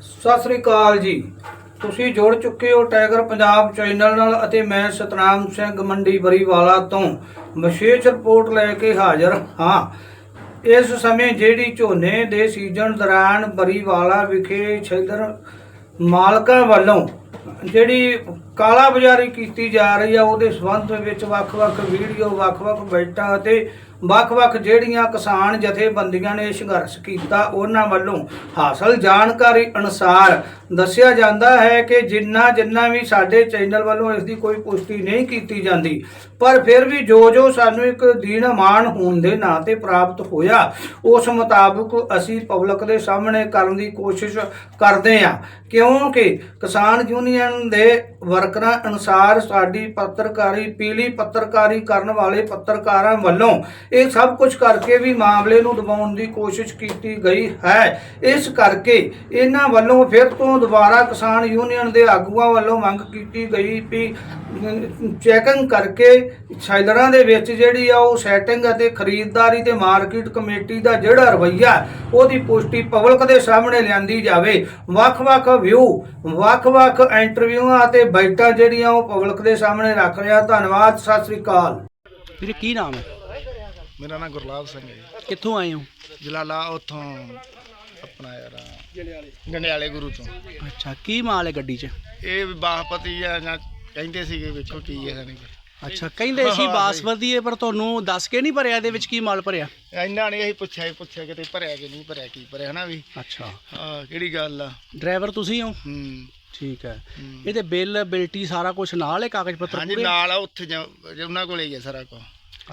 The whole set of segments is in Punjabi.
ਸਤਿ ਸ੍ਰੀ ਅਕਾਲ ਜੀ। ਤੁਸੀਂ ਜੁੜ ਚੁੱਕੇ ਹੋ ਟਾਈਗਰ ਪੰਜਾਬ ਚੈਨਲ ਨਾਲ ਅਤੇ ਮੈਂ ਸਤਨਾਮ ਸਿੰਘ ਮੰਡੀ ਬਰੀਵਾਲਾ ਤੋਂ ਵਿਸ਼ੇਸ਼ ਰਿਪੋਰਟ ਲੈ ਕੇ ਹਾਜ਼ਰ ਹਾਂ। ਇਸ ਸਮੇਂ ਜਿਹੜੀ ਝੋਨੇ ਦੇ ਸੀਜ਼ਨ ਦੌਰਾਨ ਬਰੀਵਾਲਾ ਵਿਖੇ ਛੇਦਰ ਮਾਲਕਾਂ ਵੱਲੋਂ ਜਿਹੜੀ ਕਾਲਾ ਬਾਜ਼ਾਰੀ ਕੀਤੀ ਜਾ ਰਹੀ ਆ, ਉਹਦੇ ਸੰਬੰਧ ਵਿੱਚ ਵੱਖ-ਵੱਖ ਵੀਡੀਓ, ਵੱਖ-ਵੱਖ ਬੈਠਾਂ ਅਤੇ ਵੱਖ-ਵੱਖ ਜਿਹੜੀਆਂ ਕਿਸਾਨ ਜਥੇਬੰਦੀਆਂ ਨੇ ਸੰਘਰਸ਼ ਕੀਤਾ, ਉਹਨਾਂ ਵੱਲੋਂ ਹਾਸਲ ਜਾਣਕਾਰੀ ਅਨੁਸਾਰ ਦੱਸਿਆ ਜਾਂਦਾ ਹੈ ਕਿ ਜਿੰਨਾ ਜਿੰਨਾ ਵੀ ਸਾਡੇ ਚੈਨਲ ਵੱਲੋਂ ਇਸ ਦੀ ਕੋਈ ਪੁਸ਼ਟੀ ਨਹੀਂ ਕੀਤੀ ਜਾਂਦੀ, ਪਰ ਫਿਰ ਵੀ ਜੋ ਜੋ ਸਾਨੂੰ ਇੱਕ ਦੀਨਮਾਨ ਹੋਣ ਦੇ ਨਾਂ ਤੇ ਪ੍ਰਾਪਤ ਹੋਇਆ, ਉਸ ਮੁਤਾਬਕ ਅਸੀਂ ਪਬਲਿਕ ਦੇ ਸਾਹਮਣੇ ਕਰਨ ਦੀ ਕੋਸ਼ਿਸ਼ ਕਰਦੇ ਹਾਂ। ਕਿਉਂਕਿ ਕਿਸਾਨ ਯੂਨੀਅਨ ਦੇ ਵਰਕਰਾਂ ਅਨੁਸਾਰ ਸਾਡੀ ਪੱਤਰਕਾਰੀ ਪੀਲੀ ਪੱਤਰਕਾਰੀ ਕਰਨ ਵਾਲੇ ਪੱਤਰਕਾਰਾਂ ਵੱਲੋਂ ਇਹ ਸਭ ਕੁਝ ਕਰਕੇ ਵੀ ਮਾਮਲੇ ਨੂੰ ਦਬਾਉਣ ਦੀ ਕੋਸ਼ਿਸ਼ ਕੀਤੀ ਗਈ ਹੈ। ਇਸ ਕਰਕੇ ਇਹਨਾਂ ਵੱਲੋਂ ਫਿਰ ਤੋਂ ਦੁਬਾਰਾ ਕਿਸਾਨ ਯੂਨੀਅਨ ਦੇ ਆਗੂਆਂ ਵੱਲੋਂ ਮੰਗ ਕੀਤੀ ਗਈ ਵੀ ਚੈਕਿੰਗ ਕਰਕੇ ਸ਼ੈਲਰਾਂ ਦੇ ਵਿੱਚ ਜਿਹੜੀ ਆ ਉਹ ਸੈਟਿੰਗ ਅਤੇ ਖਰੀਦਦਾਰੀ ਤੇ ਮਾਰਕੀਟ ਕਮੇਟੀ ਦਾ ਜਿਹੜਾ ਰਵੱਈਆ, ਉਹਦੀ ਪੁਸ਼ਟੀ ਪਬਲਿਕ ਦੇ ਸਾਹਮਣੇ ਲਿਆਂਦੀ ਜਾਵੇ। ਵੱਖ-ਵੱਖ ਵਿਊ ਵੱਖ-ਵੱਖ ਇੰਟਰਵਿਊਆਂ ਅਤੇ ਬੈਠਾਂ ਜਿਹੜੀਆਂ ਉਹ ਪਬਲਿਕ ਦੇ ਸਾਹਮਣੇ ਰੱਖ ਰਿਹਾ। ਧੰਨਵਾਦ ਸਤਿ ਸ੍ਰੀ ਅਕਾਲ। ਵੀਰੇ ਕੀ ਨਾਮ ਹੈ? ਮੇਰਾ ਨਾਮ ਗੁਰਲਾਬ ਸਿੰਘ ਹੈ ਜੀ। ਕਿੱਥੋਂ ਆਏ ਹੋ? ਜਲਾਲਾ ਉੱਥੋਂ ਆਪਣਾ ਯਾਰ ਗੰਡਿਆਲੇ ਗੁਰੂ ਤੋਂ ਅੱਛਾ ਕੀ ਮਾਲ ਹੈ ਗੱਡੀ 'ਚ? ਇਹ ਵੀ ਬਾਸਪਤੀ ਆ ਜਾਂ ਕਹਿੰਦੇ ਸੀਗੇ ਵੇਖੋ ਕੀ ਹੈ ਨਹੀਂ ਅੱਛਾ ਕਹਿੰਦੇ ਸੀ ਬਾਸਮਤੀ ਹੈ ਪਰ ਤੁਹਾਨੂੰ ਦੱਸ ਕੇ ਨਹੀਂ ਭਰਿਆ ਇਹਦੇ ਵਿੱਚ ਕੀ ਮਾਲ ਭਰਿਆ? ਇੰਨਾ ਨਹੀਂ ਅਸੀਂ ਪੁੱਛਿਆ ਹੀ ਪੁੱਛਿਆ ਕਿਤੇ ਭਰਿਆ ਕਿ ਨਹੀਂ ਭਰਿਆ ਕੀ ਭਰਿਆ ਹਨਾ ਵੀ? ਅੱਛਾ। ਹਾਂ ਕਿਹੜੀ ਗੱਲ ਆ? ਡਰਾਈਵਰ ਤੁਸੀਂ ਹੋ? ਹੂੰ। ਠੀਕ ਹੈ। ਇਹਦੇ ਬਿੱਲ ਬਿਲਟੀ ਸਾਰਾ ਕੁਝ ਨਾਲ ਹੈ ਕਾਗਜ਼ ਪੱਤਰ ਹਾਂਜੀ ਪੂਰੇ? ਨਾਲ ਆ ਉੱਥੇ ਜਾ- ਜੇ ਉਹਨਾਂ ਕੋਲੇ ਹੀ ਆ ਸਾਰਾ ਕੁਝ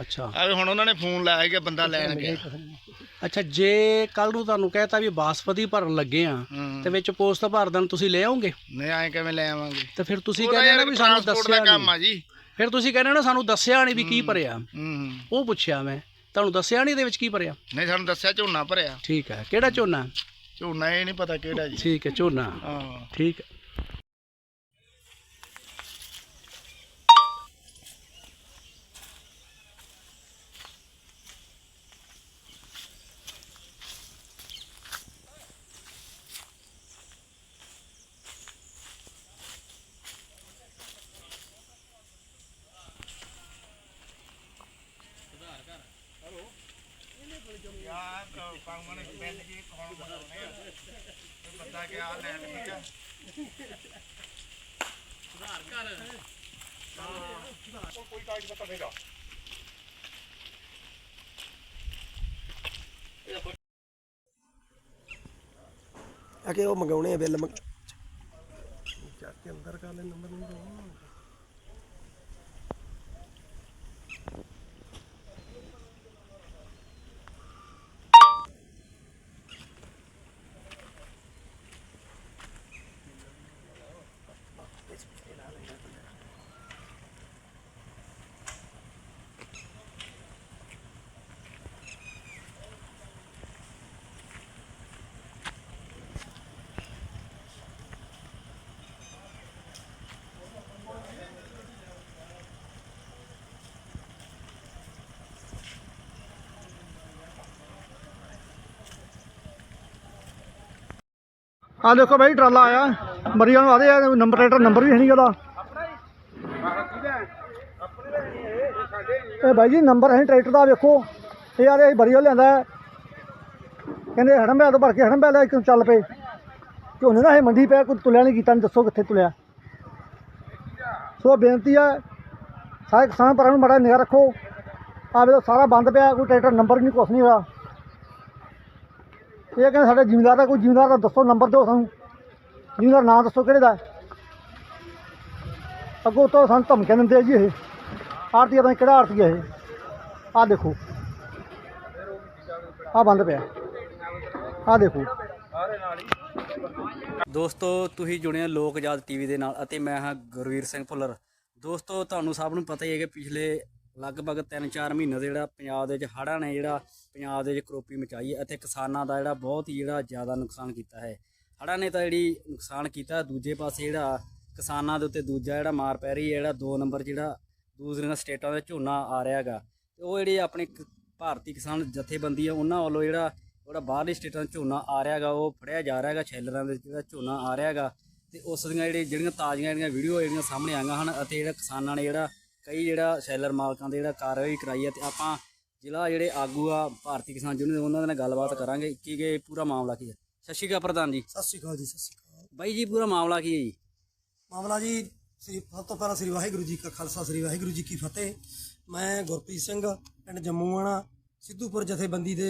ਅੱਛਾ। ਆ ਵੀ ਹੁਣ ਉਹਨਾਂ ਨੇ ਫੋਨ ਲਾਇਆ ਕਿ ਬੰਦਾ ਲੈਣ ਗਿਆ। ਅੱਛਾ ਜੇ ਕੱਲ ਨੂੰ ਤੁਹਾਨੂੰ ਕਹਿਤਾ ਵੀ ਬਾਸਮਤੀ ਭਰਨ ਲੱਗੇ ਆ ਹੂੰ। ਤੇ ਵਿੱਚ ਪੋਸਟ ਭਰ ਦੇਣ ਤੁਸੀਂ ਲੈ ਆਓਗੇ? ਨਹੀਂ ਐ ਕਿਵੇਂ ਲੈ ਆਵਾਂਗੇ? ਤੇ ਫਿਰ ਤੁਸੀਂ ਕਹਿੰਦੇ ਨਾ ਵੀ ਸਾਨੂੰ ਦੱਸਿਆ ਕੰਮ ਨਹੀਂ। ਆ ਜੀ। ਫਿਰ ਤੁਸੀਂ ਕਹਿੰਦੇ ਨਾ ਸਾਨੂੰ ਦੱਸਿਆ ਨਹੀਂ ਵੀ ਕੀ ਭਰਿਆ। ਹੂੰ। ਉਹ ਪੁੱਛਿਆ ਮੈਂ ਤੁਹਾਨੂੰ ਦੱਸਿਆ ਨਹੀਂ ਇਹਦੇ ਵਿੱਚ ਕੀ ਭਰਿਆ? ਨਹੀਂ ਸਾਨੂੰ ਦੱਸਿਆ ਝੋਨਾ ਭਰਿਆ। ਠੀਕ ਹੈ ਕਿਹੜਾ ਝੋਨਾ? ਝੋਨਾ ਇਹ ਨਹੀਂ ਪਤਾ ਕਿਹੜਾ ਜੀ। ਠੀਕ ਹੈ ਝੋਨਾ। ਹਾਂ। ਠੀਕ ਹੈ। ਬੰਦਾ ਗਿਆ ਲੈਣ ਠੀਕ ਆ ਆ ਕਿ ਉਹ ਮੰਗਾਉਣੇ ਆ ਬਿੱਲ ਮੰਗ ਆ ਦੇਖੋ ਬਾਈ, ਟਰਾਲਾ ਆਇਆ। ਮਰੀਆਂ ਨੂੰ ਆਦੇ ਆ ਨੰਬਰ ਪਲੇਟ ਨੰਬਰ ਵੀ ਹੈ ਨਹੀਂ ਉਹਦਾ। ਇਹ ਬਾਈ ਜੀ, ਨੰਬਰ ਹੈ ਟਰੈਕਟਰ ਦਾ ਵੇਖੋ। ਇਹ ਆਦੇ ਬਰੀਓ ਲਿਆਂਦਾ ਹੈ। ਕਹਿੰਦੇ ਹੜੰਬਿਆ ਤੋਂ ਭਰ ਕੇ ਹੜੰਬਿਆ ਲੈ ਕੇ ਚੱਲ ਪਏ? ਝੋਨੇ ਦਾ ਇਹ ਮੰਡੀ ਪਿਆ, ਕੋਈ ਤੁਲਿਆ ਨਹੀਂ ਕੀਤਾ, ਨਹੀਂ ਦੱਸੋ ਕਿੱਥੇ ਤੁਲਿਆ। ਸੋ ਬੇਨਤੀ ਆ ਸਾਰੇ ਕਿਸਾਨ ਭਰਾਵਾਂ ਨੂੰ ਬੜਾ ਨਿਗਾਹ ਰੱਖੋ। ਆ ਵੇਖੋ, ਸਾਰਾ ਬੰਦ ਪਿਆ, ਕੋਈ ਟਰੈਕਟਰ ਨੰਬਰ ਨਹੀਂ, ਕੁਛ ਨਹੀਂ ਹੋਇਆ। ਇਹ ਕਹਿੰਦੇ ਸਾਡੇ ਜ਼ਿਮੀਂਦਾਰ ਦਾ ਕੋਈ ਜ਼ਿਮੀਂਦਾਰ ਦਾ ਦੱਸੋ ਨੰਬਰ ਦਿਓ ਸਾਨੂੰ। ਜ਼ਿਮੀਂਦਾਰ ਨਾਂ ਦੱਸੋ ਕਿਹੜੇ ਦਾ ਅੱਗੋਂ ਤੋਂ ਸਾਨੂੰ ਧਮਕੀਆਂ ਦਿੰਦੇ ਆ ਜੀ ਇਹ। ਆਰਤੀ ਪਤਾ ਕਿਹੜਾ ਆਰਤੀ ਹੈ ਇਹ। ਆਹ ਦੇਖੋ। ਆਹ ਬੰਦ ਪਿਆ। ਆਹ ਦੇਖੋ। ਦੋਸਤੋ, ਤੁਸੀਂ ਜੁੜੇ ਹੋ ਲੋਕ ਆਜ਼ਾਦ ਟੀਵੀ ਦੇ ਨਾਲ ਅਤੇ ਮੈਂ ਹਾਂ ਗੁਰਵੀਰ ਸਿੰਘ ਭੁੱਲਰ। ਦੋਸਤੋ, ਤੁਹਾਨੂੰ ਸਭ ਨੂੰ ਪਤਾ ਹੀ ਹੈ ਕਿ ਪਿਛਲੇ ਲਗਭਗ 3-4 ਮਹੀਨੇ ਦੇ ਜਿਹੜਾ ਪੰਜਾਬ ਦੇ ਵਿੱਚ ਹੜ੍ਹਾਂ ਨੇ ਜਿਹੜਾ ਪੰਜਾਬ ਦੇ ਵਿੱਚ ਕਰੋਪੀ ਮਚਾਈ ਹੈ ਅਤੇ ਕਿਸਾਨਾਂ ਦਾ ਜਿਹੜਾ ਬਹੁਤ ਹੀ ਜਿਹੜਾ ਜ਼ਿਆਦਾ ਨੁਕਸਾਨ ਕੀਤਾ ਹੈ। ਹੜ੍ਹਾਂ ਨੇ ਤਾਂ ਜਿਹੜੀ ਨੁਕਸਾਨ ਕੀਤਾ ਦੂਜੇ ਪਾਸੇ ਜਿਹੜਾ ਕਿਸਾਨਾਂ ਦੇ ਉੱਤੇ ਦੂਜਾ ਜਿਹੜਾ ਮਾਰ ਪੈ ਰਹੀ ਹੈ, ਜਿਹੜਾ 2 ਨੰਬਰ ਜਿਹੜਾ ਦੂਸਰੀਆਂ ਸਟੇਟਾਂ ਦਾ ਝੋਨਾ ਆ ਰਿਹਾ ਹੈਗਾ। ਤੇ ਉਹ ਜਿਹੜੀ ਆਪਣੇ ਭਾਰਤੀ ਕਿਸਾਨ ਜਥੇਬੰਦੀ ਆ ਉਹਨਾਂ ਵੱਲੋਂ ਜਿਹੜਾ ਜਿਹੜਾ ਬਾਹਰਲੀ ਸਟੇਟਾਂ ਦਾ ਝੋਨਾ ਆ ਰਿਹਾਗਾ ਉਹ ਫੜਿਆ ਜਾ ਰਿਹਾਗਾ ਸ਼ੈਲਰਾਂ ਦੇ ਜਿਹੜਾ ਝੋਨਾ ਆ ਰਿਹਾਗਾ ਤੇ ਉਸ ਦੀਆਂ ਜਿਹੜੀ, ਜਿਹੜੀਆਂ ਤਾਜ਼ੀਆਂ ਜਿਹੜੀਆਂ ਵੀਡੀਓ ਜਿਹੜੀਆਂ ਸਾਹਮਣੇ ਆਈਆਂ ਹਨ ਅਤੇ ਜਿਹੜਾ ਕਿਸਾਨਾਂ ਨੇ ਜਿਹੜਾ ਕਈ ਜਿਹੜਾ ਸ਼ੈਲਰ ਮਾਲਕਾਂ ਦੇ ਜਿਹੜਾ ਕਾਰਵਾਈ ਕਰਾਈ ਹੈ ਤੇ ਆਪਾਂ ਜ਼ਿਲ੍ਹਾ ਜਿਹੜੇ ਆਗੂ ਆ ਭਾਰਤੀ ਕਿਸਾਨ ਯੂਨੀਅਨ ਉਹਨਾਂ ਦੇ ਨਾਲ ਗੱਲਬਾਤ ਕਰਾਂਗੇ। ਕੀ ਇਹ ਪੂਰਾ ਮਾਮਲਾ ਕੀ ਹੈ ਸਤਿ ਸ਼੍ਰੀ ਅਕਾਲ ਪ੍ਰਧਾਨ ਜੀ। ਸਤਿ ਸ਼੍ਰੀ ਅਕਾਲ ਜੀ ਸਤਿ ਸ਼੍ਰੀ ਅਕਾਲ। ਬਾਈ ਜੀ ਪੂਰਾ ਮਾਮਲਾ ਕੀ ਹੈ ਜੀ? ਮਾਮਲਾ ਜੀ ਸ੍ਰੀ ਸਭ ਤੋਂ ਪਹਿਲਾਂ ਸ੍ਰੀ ਵਾਹਿਗੁਰੂ ਜੀ ਕਾ ਖਾਲਸਾ ਸ੍ਰੀ ਵਾਹਿਗੁਰੂ ਜੀ ਕੀ ਫਤਿਹ। ਮੈਂ ਗੁਰਪ੍ਰੀਤ ਸਿੰਘ ਪਿੰਡ ਜੰਮੂਆਣਾ ਸਿੱਧੂਪੁਰ ਜਥੇਬੰਦੀ ਦੇ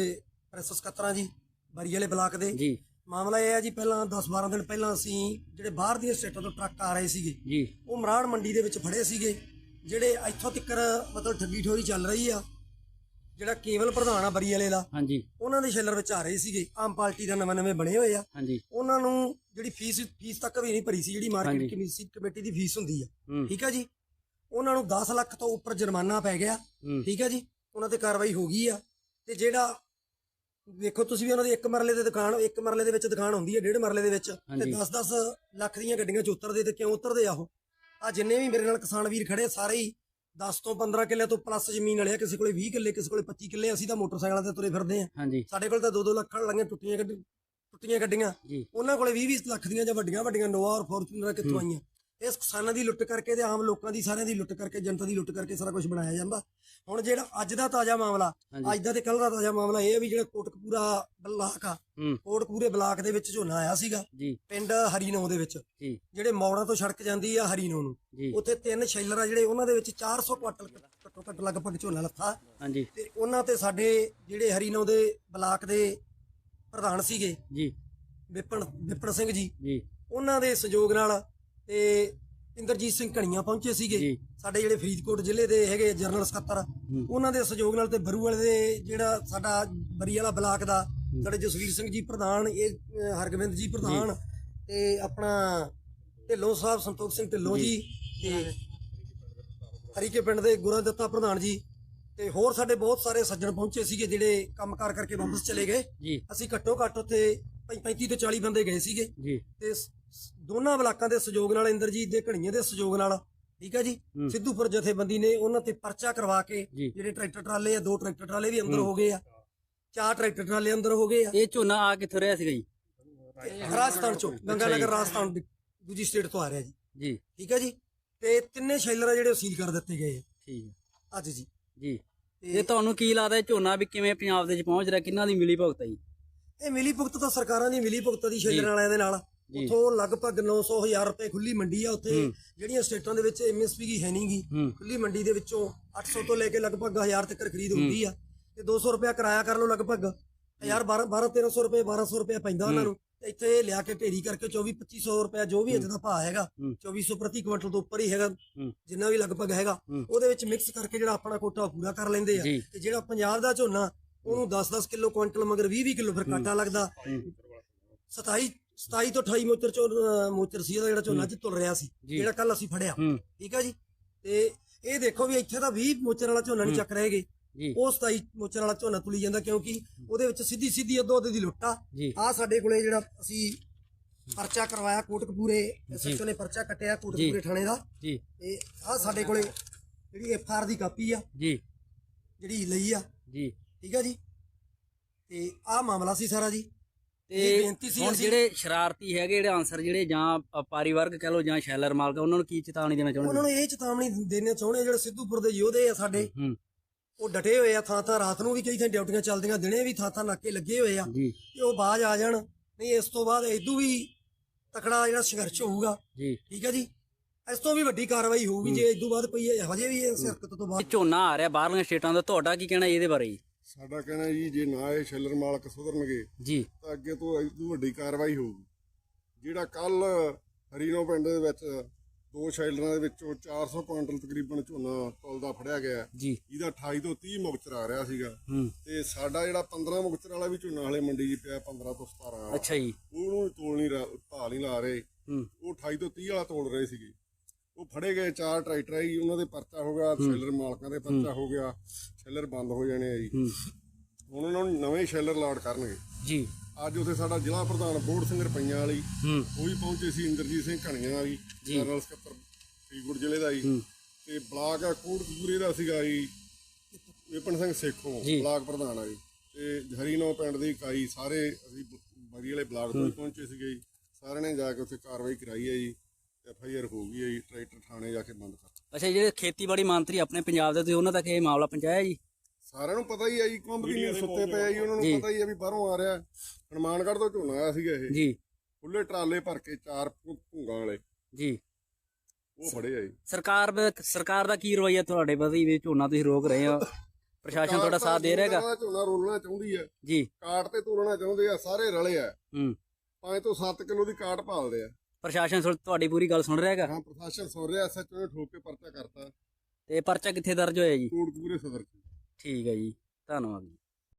ਪ੍ਰੈਸ ਸਕੱਤਰਾਂ ਜੀ ਬਰੀ ਵਾਲੇ ਬਲਾਕ ਦੇ। ਜੀ। ਮਾਮਲਾ ਇਹ ਹੈ ਜੀ ਪਹਿਲਾਂ 10-12 ਦਿਨ ਪਹਿਲਾਂ ਅਸੀਂ ਜਿਹੜੇ ਬਾਹਰ ਦੀਆਂ ਸਟੇਟਾਂ ਤੋਂ ਟਰੱਕ ਆ ਰਹੇ ਸੀਗੇ ਜੀ। ਉਹ ਮਰਾੜ ਮੰਡੀ ਦੇ ਵਿੱਚ ਫੜੇ ਸੀਗੇ। ਜਿਹੜੇ ਇੱਥੋਂ ਤੱਕਰ ਮਤਲਬ ਠੱਗੀ ਠੋਰੀ ਚੱਲ ਰਹੀ ਆ ਜਿਹੜਾ ਕੇਵਲ ਪ੍ਰਧਾਨ ਆ ਬਰੀ ਵਾਲੇ ਦਾ ਹਾਂਜੀ। ਉਹਨਾਂ ਦੇ ਸ਼ੈਲਰ ਵਿੱਚ ਆ ਰਹੇ ਸੀਗੇ। ਆਮ ਪਾਰਟੀ ਦਾ ਨਵੇਂ ਨਵੇਂ ਬਣੇ ਹੋਏ ਆ। ਹਾਂਜੀ। ਉਹਨਾਂ ਨੂੰ ਜਿਹੜੀ ਫੀਸ ਫੀਸ ਤੱਕ ਵੀ ਨਹੀਂ ਭਰੀ ਸੀ ਜਿਹੜੀ ਮਾਰਕੀਟ। ਕਮੇਟੀ ਕਮੇਟੀ ਦੀ ਫੀਸ ਹੁੰਦੀ ਆ। ਠੀਕ ਆ ਜੀ? ਉਹਨਾਂ ਨੂੰ 10 ਲੱਖ ਤੋਂ ਉੱਪਰ ਜੁਰਮਾਨਾ ਪੈ ਗਿਆ। ਠੀਕ ਆ ਜੀ? ਉਹਨਾਂ ਤੇ ਕਾਰਵਾਈ ਹੋ ਗਈ ਆ। ਤੇ ਜਿਹੜਾ ਵੇਖੋ ਤੁਸੀਂ ਵੀ ਉਹਨਾਂ ਦੀ ਇੱਕ ਮਰਲੇ ਦੇ ਦੁਕਾਨ ਇੱਕ ਮਰਲੇ ਦੇ ਵਿੱਚ ਦੁਕਾਨ ਹੁੰਦੀ ਹੈ ਡੇਢ ਮਰਲੇ ਦੇ ਵਿੱਚ। ਤੇ ਹਾਂਜੀ। 10-10 ਲੱਖ ਦੀਆਂ ਗੱਡੀਆਂ ਚ ਉਤਰਦੇ ਤੇ ਕਿਉਂ ਉਤਰਦੇ ਆ ਉਹ? ਆ ਜਿੰਨੇ ਵੀ ਮੇਰੇ ਨਾਲ ਕਿਸਾਨ ਵੀਰ ਖੜੇ ਸਾਰੇ ਹੀ 10 ਤੋਂ 15 ਕਿੱਲੇ ਤੋਂ ਪਲੱਸ ਜ਼ਮੀਨ ਵਾਲੇ ਆ ਕਿਸੇ ਕੋਲੇ 20 ਕਿੱਲੇ ਕਿਸੇ ਕੋਲੇ 25 ਕਿੱਲੇ ਅਸੀਂ ਤਾਂ ਮੋਟਰਸਾਈਕਲਾਂ ਤੇ ਤੁਰੇ ਫਿਰਦੇ ਆ। ਹਾਂਜੀ। ਸਾਡੇ ਕੋਲ ਤਾਂ 2-2 ਲੱਖ ਵਾਲੀਆਂ ਟੁੱਟੀਆਂ ਟੁੱਟੀਆਂ ਗੱਡੀਆਂ ਉਹਨਾਂ ਕੋਲੇ 20-20 ਲੱਖ ਦੀਆਂ ਜਾਂ ਵੱਡੀਆਂ ਵੱਡੀਆਂ ਨੋਵਾ ਔਰ ਫੋਰਚੂਨਰ ਕਿੱਥੋਂ ਆਈਆਂ? ਇਸ ਕਿਸਾਨਾਂ ਦੀ ਲੁੱਟ ਕਰਕੇ ਤੇ ਆਮ ਲੋਕਾਂ ਦੀ ਸਾਰਿਆਂ ਦੀ ਲੁੱਟ ਕਰਕੇ ਜਨਤਾ ਦੀ ਲੁੱਟ ਕਰਕੇ ਸਾਰਾ ਕੁਝ ਬਣਾਇਆ ਜਾਂਦਾ। ਹੁਣ ਜਿਹੜਾ ਅੱਜ ਦਾ ਤਾਜ਼ਾ ਮਾਮਲਾ। ਅੱਜ ਦਾ ਤੇ ਕੱਲ ਦਾ ਤਾਜ਼ਾ ਮਾਮਲਾ ਇਹ ਹੈ ਵੀ ਜਿਹੜਾ ਕੋਟਕਪੂਰਾ ਬਲਾਕ ਆ ਕੋਟਕਪੂਰੇ ਬਲਾਕ ਦੇ ਵਿੱਚ ਝੋਨਾ ਆਇਆ ਸੀਗਾ ਪਿੰਡ ਹਰੀਨੋ ਦੇ ਵਿੱਚ। ਜਿਹੜੇ ਮੌੜਾਂ ਤੋਂ ਸੜਕ ਜਾਂਦੀ ਆ ਹਰੀਨੋ ਨੂੰ ਉੱਥੇ ਤਿੰਨ ਸ਼ੈਲਰ ਆ ਜਿਹੜੇ ਉਹਨਾਂ ਦੇ ਵਿੱਚ 400 ਕੁਆਟਲ ਘੱਟੋ ਘੱਟ ਲਗਭਗ ਝੋਨਾ ਲੱਥਾ। ਹਾਂਜੀ। ਤੇ ਉਹਨਾਂ ਤੇ ਸਾਡੇ ਜਿਹੜੇ ਹਰੀਨੋ ਦੇ ਬਲਾਕ ਦੇ ਪ੍ਰਧਾਨ ਸੀਗੇ ਜੀ। ਵਿਪਨ ਵਿਪਨ ਸਿੰਘ ਜੀ। ਜੀ। ਉਹਨਾਂ ਦੇ ਸਹਿਯੋਗ ਨਾਲ ਤੇ ਇੰਦਰਜੀਤ ਸਿੰਘ ਘਣੀਆਂ ਪਹੁੰਚੇ ਸੀਗੇ। ਸਾਡੇ ਜਿਹੜੇ ਫਰੀਦਕੋਟ ਜ਼ਿਲ੍ਹੇ ਦੇ ਹੈਗੇ ਜਨਰਲ ਸਕੱਤਰ ਉਹਨਾਂ ਦੇ ਸਹਿਯੋਗ ਨਾਲ ਤੇ ਬਰੂ ਵਾਲੇ ਦੇ ਜਿਹੜਾ ਸਾਡਾ ਬਰੀ ਵਾਲਾ ਬਲਾਕ ਦਾ ਸਾਡੇ ਜਸਵੀਰ ਸਿੰਘ ਜੀ ਪ੍ਰਧਾਨ ਇਹ ਅਹ, ਹਰਗੋਬਿੰਦ ਜੀ ਪ੍ਰਧਾਨ ਤੇ ਆਪਣਾ ਢਿੱਲੋਂ ਸਾਹਿਬ ਸੰਤੋਖ ਸਿੰਘ ਢਿੱਲੋਂ ਜੀ ਤੇ ਹਰੀਕੇ ਪਿੰਡ ਦੇ ਗੁਰਾਂ ਦਿੱਤਾ ਪ੍ਰਧਾਨ ਜੀ ਤੇ ਹੋਰ ਸਾਡੇ ਬਹੁਤ ਸਾਰੇ ਸੱਜਣ ਪਹੁੰਚੇ ਸੀਗੇ ਜਿਹੜੇ ਕੰਮਕਾਰ ਕਰਕੇ ਵਾਪਸ ਚਲੇ ਗਏ। ਅਸੀਂ ਘੱਟੋ ਘੱਟ ਉੱਥੇ 35 ਤੋਂ 40 ਬੰਦੇ ਗਏ ਸੀਗੇ। ਤੇ ਦੋਨਾਂ ਬਲਾਕਾਂ ਦੇ ਸਹਿਯੋਗ ਨਾਲ ਇੰਦਰਜੀਤ ਦੇ ਘਣੀਏ ਦੇ ਸਹਿਯੋਗ ਨਾਲ ਠੀਕ ਹੈ ਜੀ? ਸਿੱਧੂਪੁਰ ਜਥੇਬੰਦੀ ਨੇ ਉਹਨਾਂ ਤੇ ਪਰਚਾ ਕਰਵਾ ਕੇ। ਜਿਹੜੇ ਟਰੈਕਟਰ ਟਰਾਲੇ ਆ ਦੋ ਟਰੈਕਟਰ ਟਰਾਲੇ ਵੀ ਅੰਦਰ ਹੋ। ਗਏ ਆ। ਚਾਰ ਟਰੈਕਟਰ ਟਰਾਲੇ ਅੰਦਰ ਹੋ ਗਏ ਆ। ਇਹ ਝੋਨਾ ਆ ਕਿੱਥੋਂ ਰਿਹਾ ਸੀਗਾ ਜੀ? ਰਾਜਸਥਾਨ ਚੋਂ ਗੰਗਾਨਗਰ ਰਾਜਸਥਾਨ ਦੀ ਦੂਜੀ ਸਟੇਟ ਤੋਂ ਆ ਰਿਹਾ ਜੀ। ਜੀ। ਠੀਕ ਹੈ ਜੀ? ਤੇ ਤਿੰਨੇ ਸ਼ੈਲਰ ਆ ਜਿਹੜੇ ਸੀਲ ਕਰ ਦਿੱਤੇ ਗਏ ਆ। ਠੀਕ ਹੈ। ਅੱਜ ਜੀ। ਜੀ। ਇਹ ਤੁਹਾਨੂੰ ਕੀ ਲੱਗਦਾ ਝੋਨਾ ਵੀ ਕਿਵੇਂ ਪੰਜਾਬ ਦੇ ਵਿੱਚ ਪਹੁੰਚ ਰਿਹਾ ਕਿੰਨਾ ਦੀ ਮਿਲੀ ਭੁਗਤ ਹੈ ਜੀ? ਇਹ ਮਿਲੀ ਭੁਗਤ ਤਾਂ ਸਰਕਾਰਾਂ ਦੀ ਮਿਲੀ ਭੁਗਤ ਦੀ ਸ਼ੈਲਰ ਵਾਲਿਆਂ ਦੇ ਨਾਲ। ਉਥੋਂ ਲਗਭਗ 900 ਹਜ਼ਾਰ ਰੁਪਏ ਖੁੱਲੀ ਮੰਡੀ ਆ ਉੱਥੇ। ਜਿਹੜੀਆਂ ਸਟੇਟਾਂ ਦੇ ਵਿੱਚ ਐਮਐਸਪੀ ਦੀ ਹੈ ਨਹੀਂਗੀ ਖੁੱਲੀ ਮੰਡੀ ਦੇ ਵਿੱਚੋਂ 800 ਤੋਂ ਲੈ ਕੇ ਲਗਭਗ 1000 ਤੱਕ ਖਰੀਦ ਹੁੰਦੀ ਆ। ਤੇ 200 ਰੁਪਏ ਕਿਰਾਇਆ ਕਰ ਲਓ ਲਗਭਗ। 1000 12 12 1300 ਰੁਪਏ 1200 ਰੁਪਏ ਪੈਂਦਾ ਉਹਨਾਂ ਨੂੰ। ਤੇ ਇੱਥੇ ਲਿਆ ਕੇ ਢੇਰੀ ਕਰਕੇ 24 2500 ਰੁਪਏ ਜੋ ਵੀ ਅੱਜ ਦਾ ਭਾਅ ਹੈਗਾ ਹੂੰ। 2400 ਪ੍ਰਤੀ ਕੁਇੰਟਲ ਤੋਂ ਉੱਪਰ ਹੀ ਹੈਗਾ। ਜਿੰਨਾ ਵੀ ਲਗਭਗ ਹੈਗਾ। ਉਹਦੇ ਵਿੱਚ ਮਿਕਸ ਕਰਕੇ ਜਿਹੜਾ ਆਪਣਾ ਕੋਟਾ ਪੂਰਾ ਕਰ ਲੈਂਦੇ ਆ। ਤੇ ਜਿਹੜਾ ਪੰਜਾਬ ਦਾ ਝੋਨਾ ਉਹਨੂੰ 10-10 ਕਿਲੋ ਕੁਇੰਟਲ ਮਗਰ 20-20 ਕਿਲੋ ਫਿਰ ਕਾਟਾ ਲੱਗਦਾ। 27 27 ਤੋਂ 28 ਮੋਚਰ ਚੋਂ ਮੋਚਰ ਸੀ ਇਹਦਾ ਜਿਹੜਾ ਝੋਨਾ ਚ ਤੁਲ ਰਿਹਾ ਸੀ। ਜਿਹੜਾ ਕੱਲ ਅਸੀਂ ਫੜਿਆ। ਠੀਕ ਹੈ ਜੀ? ਤੇ ਇਹ ਦੇਖੋ ਵੀ ਇੱਥੇ ਤਾਂ 20 ਮੋਚਰ ਵਾਲਾ ਝੋਨਾ ਨਹੀਂ ਚੱਕ ਰਹੇਗੇ ਉਹ 27 ਮੋਚਰ ਵਾਲਾ ਝੋਨਾ ਤੁਲੀ ਜਾਂਦਾ ਕਿਉਂਕਿ ਉਹਦੇ ਵਿੱਚ ਸਿੱਧੀ ਸਿੱਧੀ ਅੱਧੋ ਅੱਧ ਦੀ ਲੁੱਟਾ ਆ। ਸਾਡੇ ਕੋਲੇ ਜਿਹੜਾ ਅਸੀਂ ਪਰਚਾ ਕਰਵਾਇਆ ਕੋਟਕਪੂਰੇ ਐਸਐਚਓ ਨੇ ਪਰਚਾ ਕੱਟਿਆ ਕੋਟਕਪੂਰੇ ਥਾਣੇ ਦਾ। ਜੀ। ਤੇ ਆ ਸਾਡੇ ਕੋਲੇ ਜਿਹੜੀ ਐਫਆਰ ਦੀ ਕਾਪੀ ਆ ਜੀ। ਜਿਹੜੀ ਲਈ ਆ। ਜੀ। ਠੀਕ ਆ ਜੀ? ਤੇ ਆ ਮਾਮਲਾ ਸੀ ਸਾਰਾ ਜੀ। ਤੇ ਇਹ ਬੇਨਤੀ ਸੀ ਹੁਣ ਅਸੀਂ- ਜਿਹੜੇ ਸ਼ਰਾਰਤੀ ਹੈਗੇ ਜਿਹੜੇ ਆਨਸਰ ਜਿਹੜੇ ਜਾਂ ਅ, ਪਰਿਵਾਰਕ ਕਹ ਲਓ ਜਾਂ ਸ਼ੈਲਰ ਮਾਲਕ ਉਹਨਾਂ ਨੂੰ ਕੀ ਚੇਤਾਵਨੀ ਦੇਣਾ ਚਾਹੁੰਦੇ ਉਹਨਾਂ ਨੂੰ ਇਹ ਚੇਤਾਵਨੀ ਦੇਣਾ ਚਾਹੁੰਦੇ ਆ ਜਿਹੜੇ ਸਿੱਧੂਪੁਰ ਦੇ ਯੋਧੇ ਆ ਸਾਡੇ। ਹੂੰ ਉਹ ਡਟੇ ਹੋਏ ਆ ਥਾਂ ਥਾਂ ਰਾਤ ਨੂੰ ਵੀ ਕਈ ਥਾਂ ਡਿਊਟੀਆਂ ਚੱਲਦੀਆਂ ਦਿਨੇ ਵੀ ਥਾਂ ਥਾਂ ਨਾਕੇ ਲੱਗੇ ਹੋਏ ਆ। ਜੀ। ਕਿ ਉਹ ਬਾਜ ਆ ਜਾਣ। ਨਹੀਂ ਇਸ ਤੋਂ ਬਾਅਦ ਇਦੋਂ ਵੀ ਤਕੜਾ ਜਿਹੜਾ ਸੰਘਰਸ਼ ਹੋਊਗਾ। ਜੀ। ਠੀਕ ਹੈ ਜੀ? ਇਸ ਤੋਂ ਵੀ ਵੱਡੀ ਕਾਰਵਾਈ ਹੋਊਗੀ ਜੇ ਇਦੋਂ ਬਾਅਦ ਕੋਈ ਹਜੇ ਵੀ ਇਸ ਹਰਕਤ ਤੋਂ ਇਹ ਬਾਅਦ ਝੋਨਾ ਆ ਰਿਹਾ ਬਾਹਰਲੀਆਂ ਸਟੇਟਾਂ ਦਾ ਤੁਹਾਡਾ ਕੀ ਕਹਿਣਾ ਇਹਦੇ ਬਾਰੇ ਜੀ? ਸਾਡਾ ਕਹਿਣਾ ਜੀ ਜੇ ਨਾ ਇਹ ਸ਼ੈਲਰ ਮਾਲਕ ਸੁਧਰਨਗੇ ਜੀ। ਤਾਂ ਅੱਗੇ ਤੋਂ ਇਦੋਂ ਵੱਡੀ ਕਾਰਵਾਈ ਹੋਊਗੀ। ਜਿਹੜਾ ਕੱਲ ਹਰੀਨੋ ਪਿੰਡ ਦੇ ਵਿੱਚ ਦੋ ਸ਼ੈਲਰਾਂ ਦੇ ਵਿੱਚੋਂ 400 ਕੁਇੰਟਲ ਤਕਰੀਬਨ ਝੋਨਾ ਤੁਲਦਾ ਫੜਿਆ ਗਿਆ ਜੀ। ਇਹਦਾ 28 ਤੋਂ 30 ਮੁਕਤਰ ਆ ਰਿਹਾ ਸੀਗਾ। ਤੇ ਸਾਡਾ ਜਿਹੜਾ 15 ਮੁਕਤਰ ਵਾਲਾ ਵੀ ਝੋਨਾ ਹਲੇ ਮੰਡੀ 'ਚ ਪਿਆ 15 ਤੋਂ 17 ਵਾਲਾ। ਅੱਛਾ ਜੀ। ਉਹਨੂੰ ਤੋਲ ਨਹੀਂ ਭਾਅ ਨਹੀਂ ਲਾ ਰਹੇ। ਉਹ 28 ਤੋਂ 30 ਵਾਲਾ ਤੋਲ ਰਹੇ ਸੀਗੇ। ਉਹ ਫੜੇ ਗਏ ਚਾਰ ਟਰੈਕਟਰ ਆਈ ਉਹਨਾਂ ਦੇ ਪਰਚਾ ਹੋ ਗਿਆ ਸ਼ੈਲਰ ਮਾਲਕਾਂ ਦੇ ਪਰਚਾ ਹੋ। ਗਿਆ ਸ਼ੈਲਰ ਬੰਦ ਹੋ ਜਾਣੇ ਆ ਜੀ। ਹੁਣ ਉਹਨਾਂ ਨੂੰ ਨਵੇਂ ਸ਼ੈਲਰ ਲਾਟ ਕਰਨਗੇ। ਜੀ। ਅੱਜ ਉੱਥੇ ਸਾਡਾ ਜ਼ਿਲ੍ਹਾ ਪ੍ਰਧਾਨ ਬੋੜ ਸਿੰਘ ਰਪਈਆਂ ਵਾਲੀ ਉਹ ਵੀ ਪਹੁੰਚੇ ਸੀ ਇੰਦਰਜੀਤ ਸਿੰਘ ਘਣੀਆਂ ਵਾਲੀ ਜਨਰਲ ਸਕੱਤਰ ਫਰੀਦਕੋਟ ਜ਼ਿਲ੍ਹੇ ਦਾ ਜੀ। ਤੇ ਬਲਾਕ ਕੋਟਕਪੂਰੇ ਦਾ ਸੀਗਾ ਜੀ ਵਿਪਨ ਸਿੰਘ ਸੇਖੋਂ ਜੀ। ਬਲਾਕ ਪ੍ਰਧਾਨ ਆ ਜੀ। ਤੇ ਹਰੀਨੋ ਪਿੰਡ ਦੀ ਇਕਾਈ ਸਾਰੇ ਅਸੀਂ ਬਰੀ ਵਾਲੇ ਬਲਾਕ ਤੋਂ ਪਹੁੰਚੇ ਸੀਗੇ ਜੀ। ਸਾਰਿਆਂ ਨੇ ਜਾ ਕੇ ਉੱਥੇ ਕਾਰਵਾਈ ਕਰਾਈ ਹੈ ਜੀ। ਐਫ ਆਈ ਆਰ ਹੋ ਗਈ ਹੈ ਜੀ ਟਰੈਕਟਰ ਥਾਣੇ ਜਾ ਕੇ ਬੰਦ ਕਰ ਅੱਛਾ ਜਿਹੜੇ ਖੇਤੀਬਾੜੀ ਮੰਤਰੀ ਆਪਣੇ ਪੰਜਾਬ ਦੇ ਤੁਸੀਂ ਉਹਨਾਂ ਤੱਕ ਇਹ ਮਾਮਲਾ ਪਹੁੰਚਾਇਆ ਜੀ? ਸਾਰਿਆਂ ਨੂੰ ਪਤਾ ਹੀ ਹੈ ਜੀ ਕੰਬ ਦੀ ਸੁੱਤੇ ਪਏ ਆ ਜੀ ਉਹਨਾਂ ਜੀ। ਨੂੰ ਪਤਾ ਹੀ ਹੈ ਵੀ ਬਾਹਰੋਂ ਆ ਰਿਹਾ। ਹਨੂਮਾਨਗੜ੍ਹ ਤੋਂ ਝੋਨਾ ਆਇਆ ਸੀਗਾ ਇਹ। ਜੀ। ਖੁੱਲੇ ਟਰਾਲੇ ਭਰ ਕੇ ਚਾਰ ਭੁ- ਭੁੰਗਾਂ ਵਾਲੇ। ਜੀ। ਉਹ ਫੜੇ ਆ ਜੀ। ਸਰਕਾਰ ਦਾ ਸਰਕਾਰ ਦਾ ਕੀ ਰਵੱਈਆ ਤੁਹਾਡੇ ਪ੍ਰਤੀ ਵੀ ਝੋਨਾ ਤੁਸੀਂ ਰੋਕ ਰਹੇ ਹੋ। ਪ੍ਰਸ਼ਾਸਨ ਤੁਹਾਡਾ ਸਾਥ ਦੇ ਰਹੇਗਾ। ਸਰਕਾਰ ਝੋਨਾ ਰੋਲਣਾ ਚਾਹੁੰਦੀ ਹੈ। ਜੀ। ਕਾਟ ਤੇ ਤੋਲਣਾ ਚਾਹੁੰਦੇ ਆ ਸਾਰੇ ਰਲੇ ਆ। ਹੂੰ। 5 ਤੋਂ 7 ਕਿਲੋ ਦੀ ਕਾਟ ਭਾਲਦੇ ਆ। ਪ੍ਰਸ਼ਾਸਨ ਸੁਣ- ਤੁਹਾਡੀ ਪੂਰੀ ਗੱਲ ਸੁਣ ਰਿਹਾ ਹੈਗਾ? ਹਾਂ ਪ੍ਰਸ਼ਾਸਨ ਸੁਣ ਰਿਹਾ ਐਸਐਚਓ ਨੇ ਠੋਕ ਕੇ ਪਰਚਾ ਕਰਤਾ। ਤੇ ਪਰਚਾ ਕਿੱਥੇ ਦਰਜ ਹੋਇਆ ਜੀ? ਸਦਰ ਚ। ਠੀਕ ਹੈ ਜੀ ਧੰਨਵਾਦ ਜੀ।